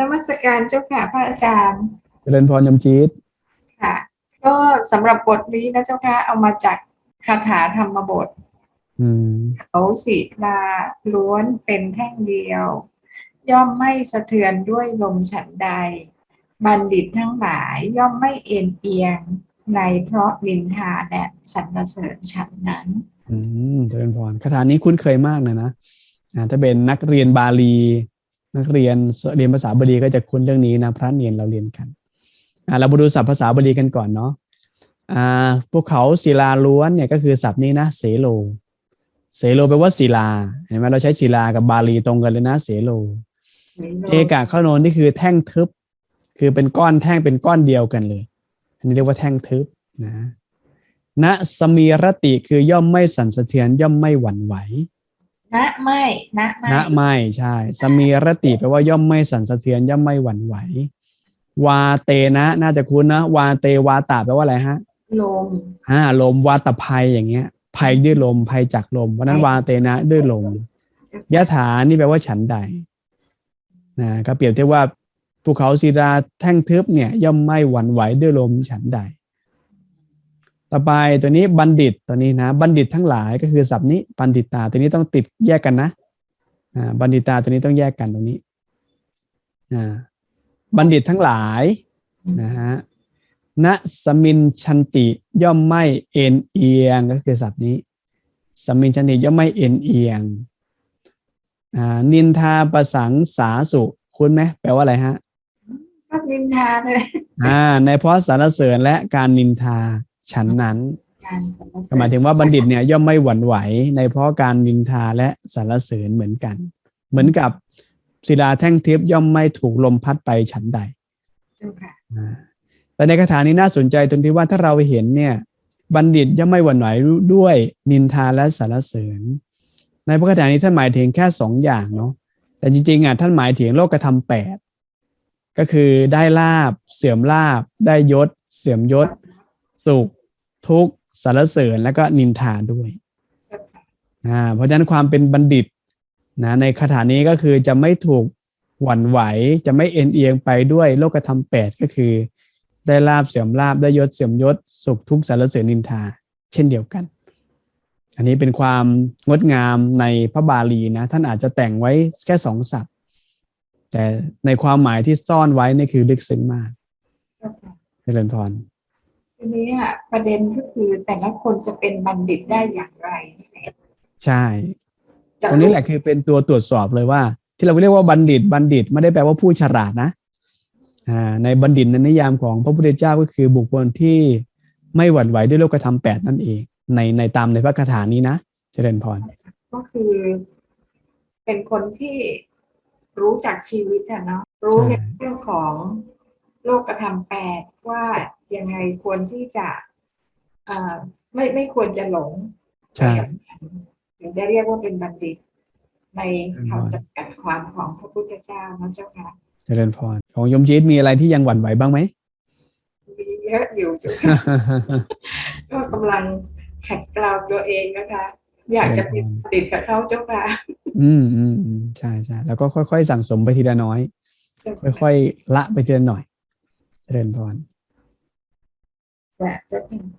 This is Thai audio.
นมัสการเจ้าค่ะพระอาจารย์ เจริญพรยมจีตค่ะ ก็สำหรับบทนี้นะเจ้าค่ะเอามาจากคาถาธรรมบทอืมเขาศิลาล้วนเป็นแท่งเดียว ย่อมไม่สะเทือนด้วยลมฉันใด บัณฑิตทั้งหลายย่อมไม่เอ็นเอียงในเพราะนินทาและสรรเสริญฉันนั้น อืมเจริญพรคาถานี้คุ้นเคยมากนะนะอ่าถ้าเป็นนักเรียนบาลี นักเรียนเรียนภาษาบาลีก็จะคุ้นเรื่องนี้นะพระเนียนเราเรียนกันอ่าเรามาดูศัพท์ภาษาบาลีกันก่อนเนาะอ่าพวกเขาศิลาล้วนเนี่ยก็คือศัพท์นี้นะเสโล เสโลแปลว่าศิลาเห็นไหมเราใช้ศิลากับบาลีตรงกันเลยนะเสโลเอกะข้าโนนนี่คือแท่งทึบ คือเป็นก้อนแท่งเป็นก้อนเดียวกันเลย อันนี้เรียกว่าแท่งทึบนะณสมีรติคือย่อมไม่สั่นสะเทือนย่อมไม่หวั่นไหว ณไม่ณไม่ณไม่ใช่สมีรติแปลว่าย่อมไม่สั่นสะเทือนย่อมไม่หวั่นไหว วาเตนะ น่าจะคุ้นนะ วาเตวาตาแปลว่าอะไรฮะลมอ่าลมวาตภัยอย่างเงี้ยภัยด้วยลมภัยจากลมเพราะฉะนั้นวาเตนะด้วยลมยะถานี่แปลว่าฉันใดนะก็เปรียบเทียบว่าภูเขาศิลาแท่งทึบเนี่ย ย่อมไม่หวั่นไหวด้วยลมฉันใด ต่อไปตัวนี้บัณฑิตตัวนี้นะบัณฑิตทั้งหลายก็คือศัพท์นี้บัณฑิตาตัวนี้ต้องติดแยกกันนะอ่าบัณฑิตาตัวนี้ต้องแยกกันตรงนี้อ่าบัณฑิตทั้งหลายนะฮะณสมินชันติย่อมไม่เอ็นเอียงก็คือศัพท์นี้สมินชันติย่อมไม่เอ็นเอียงอ่านินทาประสังสาสุคุ้นไหมแปลว่าอะไรฮะก็นินทาเลยอ่าในเพราะสรรเสริญและการนินทา ฉันนั้นการสรรเสริหมายถึงว่าบัณฑิตเนี่ยย่อมไม่หวั่นไหว ในเพราะการนินทาและสรรเสริญเหมือนกัน เหมือนกับศิลาแท่งทิพย์ย่อมไม่ถูกลมพัดไปฉันใดเจ้าค่ะอ่าแต่ในคาถานี้น่าสนใจตรงที่ว่าถ้าเราเห็นเนี่ย บัณฑิตย่อมไม่หวั่นไหวด้วยนินทาและสรรเสริญ ในพระคาถานี้ท่านหมายถึงแค่สองอย่างเนาะแต่จริงๆอะท่านหมายถึงโลกธรรมแปดก็คือได้ลาบ เสื่อมลาบ ได้ยศ เสื่อมยศ สุข ทุกสรรเสริญและก็นินทาด้วยเจ้าค่ะอ่าเพราะฉะนั้นความเป็นบัณฑิตนะในคาถานี้ก็คือจะไม่ถูกหวั่นไหว จะไม่เอ็นเอียงไปด้วยโลกธรรมแปดก็คือ ได้ลาบเสื่อมลาบได้ยศเสื่อมยศ สุขทุกสรรเสริญนินทา เช่นเดียวกัน อันนี้เป็นความงดงามในพระบาลีนะ ท่านอาจจะแต่งไว้แค่สองศัพท์ แต่ในความหมายที่ซ่อนไว้นี่คือลึกซึ้งมากเจ้าค่ะเจริญพร ทีนี้อะประเด็นก็คือแต่ละคนจะเป็นบัณฑิตได้อย่างไร ใช่ตรงนี้แหละคือเป็นตัวตรวจสอบเลยว่า ที่เราเรียกว่าบัณฑิต บัณฑิตไม่ได้แปลว่าผู้ฉลาดนะอ่าในบัณฑิตในนิยามของพระพุทธเจ้าก็คือบุคคลที่ไม่หวั่นไหวด้วยโลกธรรมแปดนั่นเอง ในในตามในพระคาถานี้นะเจริญพร ก็คือเป็นคนที่รู้จักชีวิตอะเนาะรู้ในเรื่องของโลกธรรมแปดว่า ยังไงควรที่จะอ่าไม่ไม่ควรจะหลงใช่ถึงจะเรียกว่าเป็นบัณฑิต ในคำจำกัดความของพระพุทธเจ้านะเจ้าค่ะเจริญพรของโยมจีดมีอะไรที่ยังหวั่นไหวบ้างไหมมีเยอะอยู่เจ้าค่ะก็กำลังขัดเกลาตัวเองนะคะ อยากจะเป็นบัณฑิตกับเขาเจ้าค่ะอืมอืมอืมใช่ใช่แล้วก็ค่อยๆ สั่งสมไปทีละน้อยเจ้าค่ะค่อยๆละไปทีละหน่อย เจริญพร we're accepting